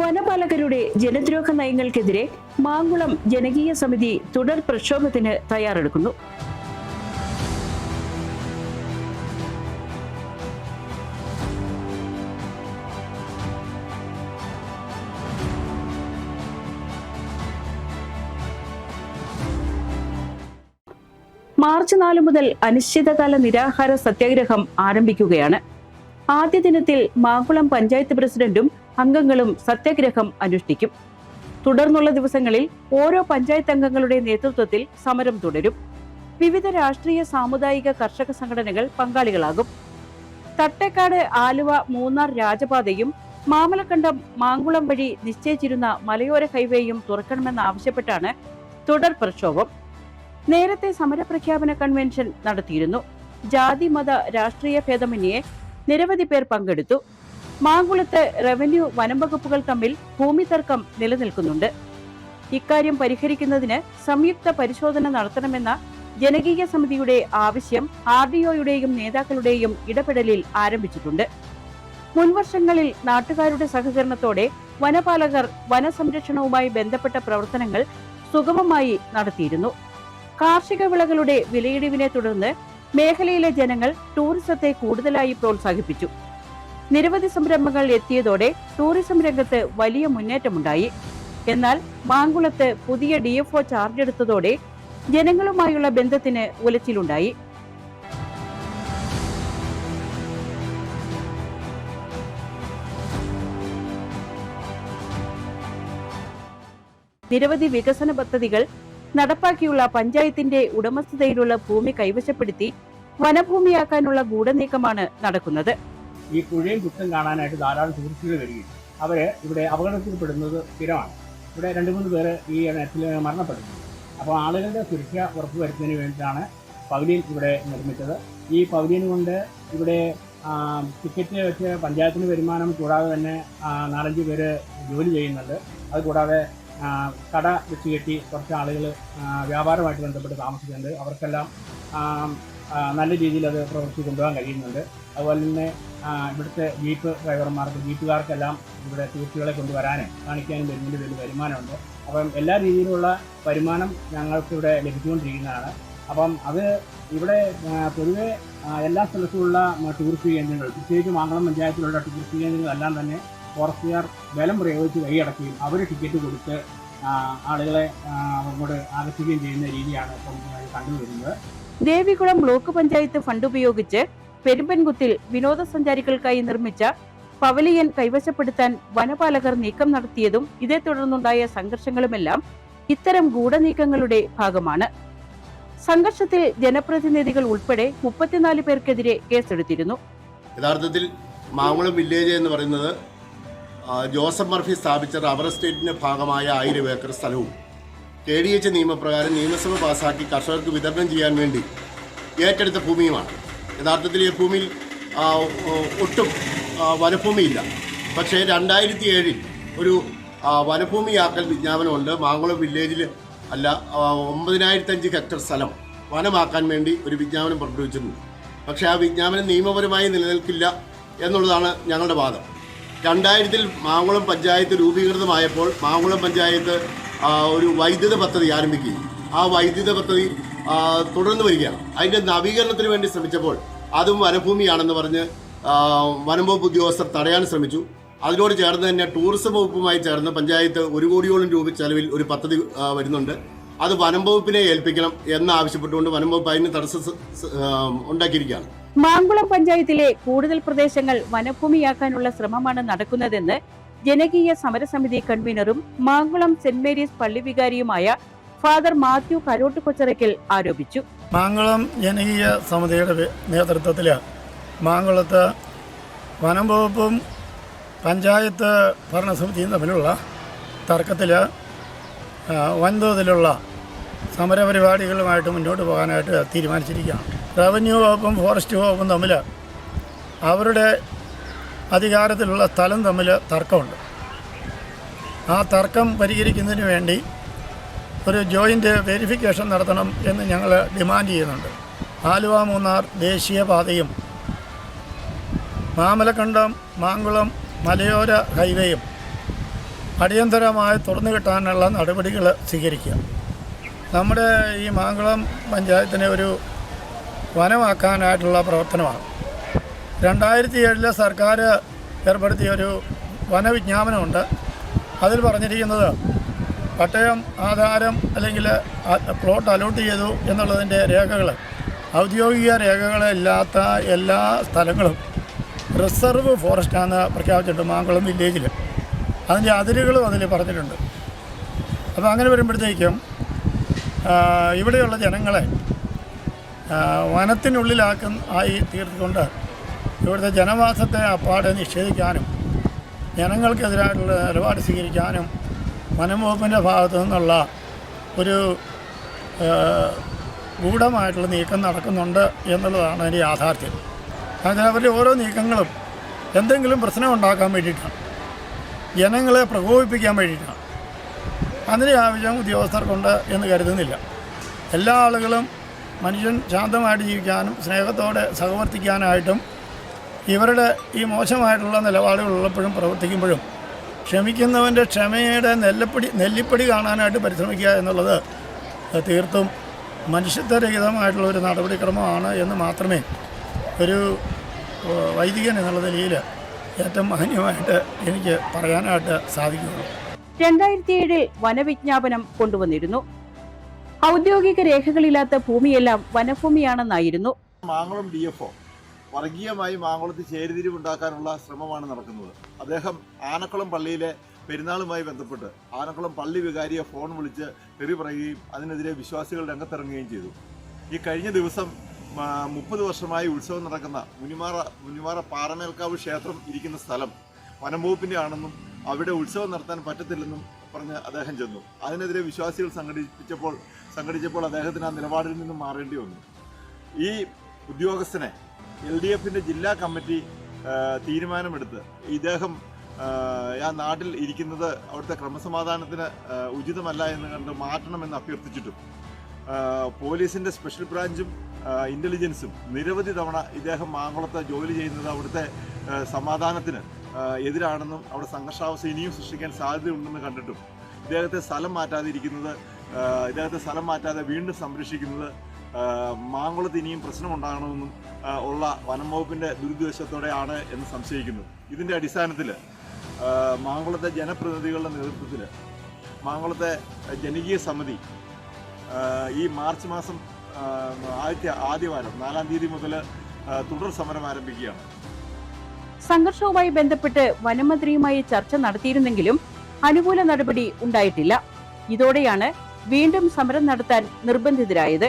വനപാലകരുടെ ജനദ്രോഹ നയങ്ങൾക്കെതിരെ മാങ്കുളം ജനകീയ സമിതി തുടർ പ്രക്ഷോഭത്തിന് തയ്യാറെടുക്കുന്നു. മാർച്ച് നാല് മുതൽ അനിശ്ചിതകാല നിരാഹാര സത്യാഗ്രഹം ആരംഭിക്കുകയാണ്. ആദ്യ ദിനത്തിൽ മാങ്കുളം പഞ്ചായത്ത് പ്രസിഡന്റും അംഗങ്ങളും സത്യഗ്രഹം അനുഷ്ഠിക്കും. തുടർന്നുള്ള ദിവസങ്ങളിൽ ഓരോ പഞ്ചായത്ത് അംഗങ്ങളുടെ നേതൃത്വത്തിൽ സമരം തുടരും. വിവിധ രാഷ്ട്രീയ സാമുദായിക കർഷക സംഘടനകൾ പങ്കാളികളാകും. തട്ടേക്കാട് ആലുവ മൂന്നാർ രാജപാതയും മാമലക്കണ്ടം മാങ്കുളം വഴി നിശ്ചയിച്ചിരുന്ന മലയോര ഹൈവേയും തുറക്കണമെന്നാവശ്യപ്പെട്ടാണ് തുടർ പ്രക്ഷോഭം. നേരത്തെ സമരപ്രഖ്യാപന കൺവെൻഷൻ നടത്തിയിരുന്നു. ജാതി മത രാഷ്ട്രീയ ഭേദമന്യേ നിരവധി പേർ പങ്കെടുത്തു. മാങ്കുളത്ത് റവന്യൂ വനംവകുപ്പുകൾ തമ്മിൽ ഭൂമി തർക്കം നിലനിൽക്കുന്നുണ്ട്. ഇക്കാര്യം പരിഹരിക്കുന്നതിന് സംയുക്ത പരിശോധന നടത്തണമെന്ന ജനകീയ സമിതിയുടെ ആവശ്യം ആർ ഡി ഒയുടെയും നേതാക്കളുടെയും ഇടപെടലിൽ ആരംഭിച്ചിട്ടുണ്ട്. മുൻവർഷങ്ങളിൽ നാട്ടുകാരുടെ സഹകരണത്തോടെ വനപാലകർ വനസംരക്ഷണവുമായി ബന്ധപ്പെട്ട പ്രവർത്തനങ്ങൾ സുഗമമായി നടത്തിയിരുന്നു. കാർഷിക വിളകളുടെ വിലയിടിവിനെ തുടർന്ന് മേഖലയിലെ ജനങ്ങൾ ടൂറിസത്തെ കൂടുതലായി പ്രോത്സാഹിപ്പിച്ചു. നിരവധി സംരംഭങ്ങൾ എത്തിയതോടെ ടൂറിസം രംഗത്ത് വലിയ മുന്നേറ്റമുണ്ടായി. എന്നാൽ മാങ്കുളത്ത് പുതിയ ഡി എഫ് ഒ ചാർജ് എടുത്തതോടെ ജനങ്ങളുമായുള്ള ബന്ധത്തിന് ഉലച്ചിലുണ്ടായി. നിരവധി വികസന പദ്ധതികൾ നടപ്പാക്കിയുള്ള പഞ്ചായത്തിന്റെ ഉടമസ്ഥതയിലുള്ള ഭൂമി കൈവശപ്പെടുത്തി വനഭൂമിയാക്കാനുള്ള ഗൂഢനീക്കമാണ് നടക്കുന്നത്. ഈ പുഴയും കുത്തും കാണാനായിട്ട് ധാരാളം ടൂറിസ്റ്റുകൾ വരികയും അവർ ഇവിടെ അപകടത്തിൽപ്പെടുന്നത് സ്ഥിരമാണ്. ഇവിടെ രണ്ട് മൂന്ന് പേര് ഈ ഇനത്തിൽ മരണപ്പെടുന്നു. അപ്പോൾ ആളുകളുടെ സുരക്ഷ ഉറപ്പുവരുത്തുന്നതിന് വേണ്ടിയിട്ടാണ് പവലിയൻ ഇവിടെ നിർമ്മിച്ചത്. ഈ പവലിയൻ കൊണ്ട് ഇവിടെ ടിക്കറ്റ് വെച്ച് പഞ്ചായത്തിന് വരുമാനം കൂടാതെ തന്നെ നാലഞ്ച് പേര് ജോലി ചെയ്യുന്നുണ്ട്. അതുകൂടാതെ കട വെച്ച് കെട്ടി കുറച്ച് ആളുകൾ വ്യാപാരമായിട്ട് ബന്ധപ്പെട്ട് താമസിക്കുന്നുണ്ട്. അവർക്കെല്ലാം നല്ല രീതിയിൽ അത് പ്രവർത്തിച്ച് കൊണ്ടുപോകാൻ കഴിയുന്നുണ്ട്. അതുപോലെ തന്നെ ഇവിടുത്തെ ജീപ്പ് ഡ്രൈവർമാർക്ക് ജീപ്പുകാർക്കെല്ലാം ഇവിടെ ടൂറിസ്റ്റുകളെ കൊണ്ടുവരാനും കാണിക്കാനും വരുന്നതിന്റെ വലിയ വരുമാനമുണ്ട്. അപ്പം എല്ലാ രീതിയിലുള്ള വരുമാനം ഞങ്ങൾക്ക് ഇവിടെ ലഭിച്ചുകൊണ്ടിരിക്കുന്നതാണ്. അപ്പം അത് ഇവിടെ പൊതുവേ എല്ലാ സ്ഥലത്തുമുള്ള ടൂറിസ്റ്റ് കേന്ദ്രങ്ങൾ പ്രത്യേകിച്ച് മാങ്ങളം പഞ്ചായത്തിലുള്ള ടൂറിസ്റ്റ് കേന്ദ്രങ്ങളെല്ലാം തന്നെ ഫോറസ്റ്റുകാർ ബലം പ്രയോഗിച്ച് കൈയടക്കുകയും അവർ ടിക്കറ്റ് കൊടുത്ത് ആളുകളെ അങ്ങോട്ട് ആകർഷിക്കുകയും ചെയ്യുന്ന രീതിയാണ് ഇപ്പം കണ്ടുവരുന്നത്. ദേവികുളം ബ്ലോക്ക് പഞ്ചായത്ത് ഫണ്ട് ഉപയോഗിച്ച് പെരുമ്പൻകുത്തിൽ വിനോദസഞ്ചാരികൾക്കായി നിർമ്മിച്ച പവലിയൻ കൈവശപ്പെടുത്താൻ വനപാലകർ നീക്കം നടത്തിയതും ഇതേ തുടർന്നുണ്ടായ സംഘർഷങ്ങളുമെല്ലാം ഇത്തരം ഗൂഢനീക്കങ്ങളുടെ ഭാഗമാണ്. സംഘർഷത്തിൽ ജനപ്രതിനിധികൾ ഉൾപ്പെടെ മുപ്പത്തിനാല് പേർക്കെതിരെ കേസെടുത്തിരുന്നു. യഥാർത്ഥത്തിൽ മാങ്കുളം വില്ലേജ് എന്ന് പറയുന്നത് ജോസഫ് മർഫി സ്ഥാപിച്ച റബ്ബർ എസ്റ്റേറ്റിന്റെ ഭാഗമായ ആയിരം ഏക്കർ സ്ഥലവും കെ ഡി എച്ച് നിയമപ്രകാരം നിയമസഭ പാസാക്കി കർഷകർക്ക് വിതരണം ചെയ്യാൻ വേണ്ടി ഏറ്റെടുത്ത ഭൂമിയുമാണ്. യഥാർത്ഥത്തിൽ ഈ ഭൂമിയിൽ ഒട്ടും വനഭൂമിയില്ല. പക്ഷേ രണ്ടായിരത്തി ഏഴിൽ ഒരു വനഭൂമിയാക്കൽ വിജ്ഞാപനമുണ്ട്. മാങ്കുളം വില്ലേജിൽ അല്ല ഒമ്പതിനായിരത്തഞ്ച് ഹെക്ടർ സ്ഥലം വനമാക്കാൻ വേണ്ടി ഒരു വിജ്ഞാപനം പുറപ്പെടുവിച്ചിട്ടുണ്ട് പക്ഷേ ആ വിജ്ഞാപനം നിയമപരമായി നിലനിൽക്കില്ല എന്നുള്ളതാണ് ഞങ്ങളുടെ വാദം. രണ്ടായിരത്തിൽ മാങ്കുളം പഞ്ചായത്ത് രൂപീകൃതമായപ്പോൾ മാങ്കുളം പഞ്ചായത്ത് ഒരു വൈദ്യുത പദ്ധതി ആരംഭിക്കുകയും ആ വൈദ്യുത പദ്ധതി തുടർന്ന് വരികയാണ്. അതിന്റെ നവീകരണത്തിന് വേണ്ടി ശ്രമിച്ചപ്പോൾ അതും വനഭൂമിയാണെന്ന് പറഞ്ഞ് വനംവകുപ്പ് വനം വകുപ്പ് ഉദ്യോഗസ്ഥർ തടയാൻ ശ്രമിച്ചു. അതിനോട് ചേർന്ന് തന്നെ ടൂറിസം വകുപ്പുമായി ചേർന്ന് പഞ്ചായത്ത് ഒരു കോടിയോളം രൂപ ചെലവിൽ ഒരു പദ്ധതി വരുന്നുണ്ട്. അത് വനം വകുപ്പിനെ ഏൽപ്പിക്കണം എന്നാവശ്യപ്പെട്ടുകൊണ്ട് വനംവകുപ്പ് വനം വകുപ്പ് അതിന് തടസ്സം ഉണ്ടാക്കിയിരിക്കുകയാണ്. മാങ്കുളം പഞ്ചായത്തിലെ കൂടുതൽ പ്രദേശങ്ങൾ വനഭൂമിയാക്കാനുള്ള ശ്രമമാണ് നടക്കുന്നതെന്ന് ജനകീയ സമരസമിതി കൺവീനറും മാങ്കുളം സെന്റ് മേരീസ് പള്ളി വികാരിയുമായ ഫാദർ മാത്യു കരോട്ട് കൊച്ചറയ്ക്കൽ ആരോപിച്ചു. മാങ്കുളം ജനകീയ സമിതിയുടെ നേതൃത്വത്തിൽ മാങ്കുളത്ത് വനം വകുപ്പും പഞ്ചായത്ത് ഭരണസമിതിയും തമ്മിലുള്ള തർക്കത്തിൽ വൻതോതിലുള്ള സമരപരിപാടികളുമായിട്ട് മുന്നോട്ട് പോകാനായിട്ട് തീരുമാനിച്ചിരിക്കുകയാണ്. റവന്യൂ വകുപ്പും ഫോറസ്റ്റ് വകുപ്പും തമ്മിൽ അവരുടെ അധികാരത്തിലുള്ള സ്ഥലം തമ്മിൽ തർക്കമുണ്ട്. ആ തർക്കം പരിഹരിക്കുന്നതിന് വേണ്ടി ഒരു ജോയിന്റ് വെരിഫിക്കേഷൻ നടത്തണം എന്ന് ഞങ്ങൾ ഡിമാൻഡ് ചെയ്യുന്നുണ്ട്. ആലുവ മൂന്നാർ ദേശീയപാതയും മാമലക്കണ്ടം മാങ്കുളം മലയോര ഹൈവേയും അടിയന്തരമായി തുറന്നു കിട്ടാനുള്ള നടപടികൾ സ്വീകരിക്കുക. നമ്മുടെ ഈ മാങ്കുളം പഞ്ചായത്തിനെ ഒരു വനമാക്കാനായിട്ടുള്ള പ്രവർത്തനമാണ്. രണ്ടായിരത്തി ഏഴിലെ സർക്കാർ ഏർപ്പെടുത്തിയ ഒരു വനവിജ്ഞാപനമുണ്ട്. അതിൽ പറഞ്ഞിരിക്കുന്നത് പട്ടയം ആധാരം അല്ലെങ്കിൽ പ്ലോട്ട് അലോട്ട് ചെയ്തു എന്നുള്ളതിന്റെ രേഖകൾ ഔദ്യോഗിക രേഖകളില്ലാത്ത എല്ലാ സ്ഥലങ്ങളും റിസർവ് ഫോറസ്റ്റാണ് പ്രഖ്യാപിച്ചിട്ടുണ്ട് മാങ്കുളം വില്ലേജിൽ അതിന്റെ അതിരുകളും അതിൽ പറഞ്ഞിട്ടുണ്ട്. അപ്പോൾ അങ്ങനെ വരുമ്പോഴത്തേക്കും ഇവിടെയുള്ള ജനങ്ങളെ വനത്തിനുള്ളിലാക്കും ആയി തീർത്തുകൊണ്ട് ഇവിടുത്തെ ജനവാസത്തെ അപ്പാടെ നിഷേധിക്കാനും ജനങ്ങൾക്കെതിരായിട്ടുള്ള നിലപാട് സ്വീകരിക്കാനും വനംവകുപ്പിന്റെ ഭാഗത്തു നിന്നുള്ള ഒരു ഗൂഢമായിട്ടുള്ള നീക്കം നടക്കുന്നുണ്ട് എന്നുള്ളതാണ് അതിന്റെ യാഥാർത്ഥ്യം. അതിന് അവരുടെ ഓരോ നീക്കങ്ങളും എന്തെങ്കിലും പ്രശ്നം ഉണ്ടാക്കാൻ വേണ്ടിയിട്ടാണ്. ജനങ്ങളെ പ്രകോപിപ്പിക്കാൻ വേണ്ടിയിട്ടാണ്. അതിന്റെ ആവശ്യം ഉദ്യോഗസ്ഥർക്കുണ്ട് എന്ന് കരുതുന്നില്ല. എല്ലാ ആളുകളും മനുഷ്യൻ ശാന്തമായിട്ട് ജീവിക്കാനും സ്നേഹത്തോടെ സഹവർത്തിക്കാനായിട്ടും ഇവരുടെ ഈ മോശമായിട്ടുള്ള നിലപാടുകൾ ഉള്ളപ്പോഴും പ്രവർത്തിക്കുമ്പോഴും ക്ഷമിക്കുന്നവന്റെ ക്ഷമയുടെ നെല്ലപ്പടി നെല്ലിപ്പടി കാണാനായിട്ട് പരിശ്രമിക്കുക എന്നുള്ളത് തീർത്തും മനുഷ്യത്വരഹിതമായിട്ടുള്ള ഒരു നടപടിക്രമമാണ് എന്ന് മാത്രമേ ഒരു വൈദികൻ എന്നുള്ള നിലയിൽ ഏറ്റവും മഹനീയമായിട്ട് എനിക്ക് പറയാനായിട്ട് സാധിക്കുകയുള്ളൂ. രണ്ടായിരത്തി ഏഴിൽ വനവിജ്ഞാപനം കൊണ്ടുവന്നിരുന്നു. ഔദ്യോഗിക രേഖകളില്ലാത്ത ഭൂമിയെല്ലാം വനഭൂമിയാണെന്നായിരുന്നു. മാങ്ങളും ഡി എഫ് ഒ വർഗീയമായി മാങ്കുളത്ത് ചേരിതിരിവുണ്ടാക്കാനുള്ള ശ്രമമാണ് നടക്കുന്നത്. അദ്ദേഹം ആനക്കുളം പള്ളിയിലെ പെരുന്നാളുമായി ബന്ധപ്പെട്ട് ആനക്കുളം പള്ളി വികാരിയെ ഫോൺ വിളിച്ച് തെറി പറയുകയും അതിനെതിരെ വിശ്വാസികൾ രംഗത്തിറങ്ങുകയും ചെയ്തു. ഈ കഴിഞ്ഞ ദിവസം മുപ്പത് വർഷമായി ഉത്സവം നടക്കുന്ന മുനിമാറ മുനിമാറ പാറമേൽക്കാവ് ക്ഷേത്രം ഇരിക്കുന്ന സ്ഥലം വനംവകുപ്പിന്റെ ആണെന്നും അവിടെ ഉത്സവം നടത്താൻ പറ്റത്തില്ലെന്നും പറഞ്ഞ് അദ്ദേഹം ചെന്നു. അതിനെതിരെ വിശ്വാസികൾ സംഘടിപ്പിച്ചപ്പോൾ സംഘടിച്ചപ്പോൾ അദ്ദേഹത്തിന് ആ നിലപാടിൽ നിന്നും മാറേണ്ടി വന്നു. ഈ ഉദ്യോഗസ്ഥനെ എൽ ഡി എഫിന്റെ ജില്ലാ കമ്മിറ്റി തീരുമാനമെടുത്ത് ഇദ്ദേഹം ആ, നാട്ടിൽ ഇരിക്കുന്നത് അവിടുത്തെ ക്രമസമാധാനത്തിന് ഉചിതമല്ല എന്ന് കണ്ട് മാറ്റണമെന്ന് അഭ്യർത്ഥിച്ചിട്ടും പോലീസിന്റെ സ്പെഷ്യൽ ബ്രാഞ്ചും ഇന്റലിജൻസും നിരവധി തവണ ഇദ്ദേഹം മാങ്കുളത്ത് ജോലി ചെയ്യുന്നത് അവിടുത്തെ സമാധാനത്തിന് എതിരാണെന്നും അവിടെ സംഘർഷാവസ്ഥ ഇനിയും സൃഷ്ടിക്കാൻ സാധ്യതയുണ്ടെന്ന് കണ്ടിട്ടും ഇദ്ദേഹത്തെ സ്ഥലം മാറ്റാതിരിക്കുന്നത് ഇദ്ദേഹത്തെ സ്ഥലം മാറ്റാതെ വീണ്ടും സംരക്ഷിക്കുന്നത് മാങ്കുളത്ത് ഇനിയും പ്രശ്നമുണ്ടാകണമെന്നും ഉള്ള വനം വകുപ്പിന്റെ ദുരുദ്ദേശത്തോടെയാണ് എന്ന് സംശയിക്കുന്നു. ഇതിന്റെ അടിസ്ഥാനത്തിൽ മാങ്കുളത്തെ ജനപ്രതിനിധികളുടെ നേതൃത്വത്തിൽ മാങ്കുളത്തെ ജനകീയ സമിതി ഈ മാർച്ച് മാസം ആദ്യ ആദ്യവാരം നാലാം തീയതി മുതൽ തുടർ സമരം ആരംഭിക്കുകയാണ്. സംഘർഷവുമായി ബന്ധപ്പെട്ട് വനമന്ത്രിയുമായി ചർച്ച നടത്തിയിരുന്നെങ്കിലും അനുകൂല നടപടി ഉണ്ടായിട്ടില്ല. ഇതോടെയാണ് വീണ്ടും സമരം നടത്താൻ നിർബന്ധിതരായത്.